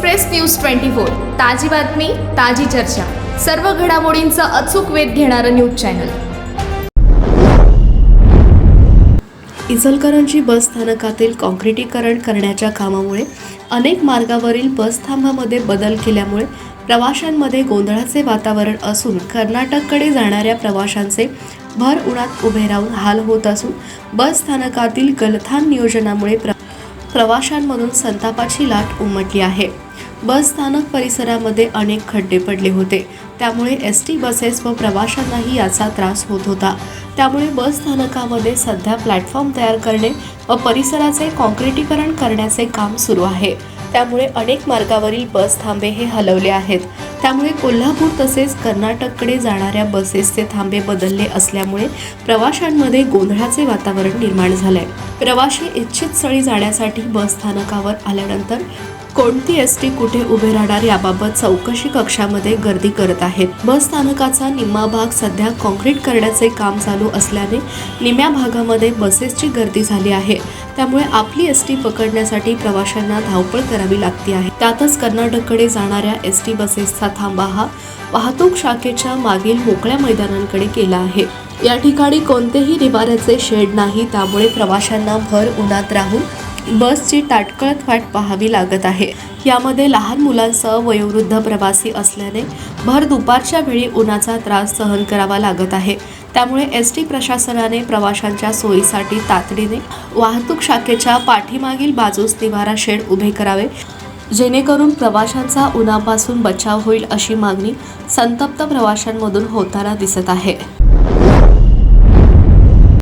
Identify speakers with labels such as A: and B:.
A: Express news twenty four. ताजी बातमी ताजी चर्चा. सर्व घडामोडींचा अचूक वेध घेणारं न्यूज चॅनल.
B: इचलकरंजी बस स्थानकातील काँक्रिटीकरण करण्याच्या कामामुळे अनेक मार्गावरील बस थांबामध्ये बदल केल्यामुळे प्रवाशांमध्ये गोंधळाचे वातावरण असून कर्नाटककडे जाणाऱ्या प्रवाशांचे भर उन्हात उभे राहून हाल होत असून बस स्थानकातील गलथान नियोजनामुळे प्र प्रवाशांमधून संतापाची लाट उमटली आहे. बस स्थानक परिसरामध्ये अनेक खड्डे पडले होते. त्यामुळे एस टी बसेस व प्रवाशांनाही याचा त्रास होत होता. त्यामुळे बस स्थानकामध्ये सध्या प्लॅटफॉर्म तयार करणे व परिसराचे काँक्रिटीकरण करण्याचे काम सुरू आहे. त्यामुळे अनेक मार्गावरील बस थांबे हे हलवले आहेत. त्यामुळे कोल्हापूर तसेच कर्नाटककडे जाणाऱ्या बसेसचे थांबे बदलले असल्यामुळे प्रवाशांमध्ये गोंधळाचे वातावरण निर्माण झालंय. प्रवाशी इच्छित स्थळी जाण्यासाठी बस स्थानकावर आल्यानंतर कोणती एस टी कुठे उभे राहणार याबाबत चौकशी कक्षामध्ये गर्दी करत आहेत. बस स्थानकाचा निम्मा भाग सध्या कॉन्क्रीट करण्याचे काम चालू असल्याने निम्या भागामध्ये बसेसची गर्दी झाली आहे. त्यामुळे आपली एस टी पकडण्यासाठी प्रवाशांना धावपळ करावी लागते आहे. त्यातच कर्नाटककडे जाणाऱ्या एस टी बसेसचा थांबा हा वाहतूक शाखेच्या मागील मोकळ्या मैदानांकडे केला आहे. या ठिकाणी कोणतेही निवाऱ्याचे शेड नाही त्यामुळे प्रवाशांना भर उन्हात राहून बसची ताटकळत वाट पाहावी लागत आहे. यामध्ये लहान मुलांसह वयोवृद्ध प्रवासी असल्याने भर दुपारच्या वेळी उन्हाचा त्रास सहन करावा लागत आहे. त्यामुळे एस टी प्रशासनाने प्रवाशांच्या सोयीसाठी तातडीने वाहतूक शाखेच्या पाठीमागील बाजूस निवारा शेड उभे करावे. जेणेकरून प्रवाशांचा उन्हापासून बचाव होईल अशी मागणी संतप्त प्रवाशांमधून होताना दिसत आहे.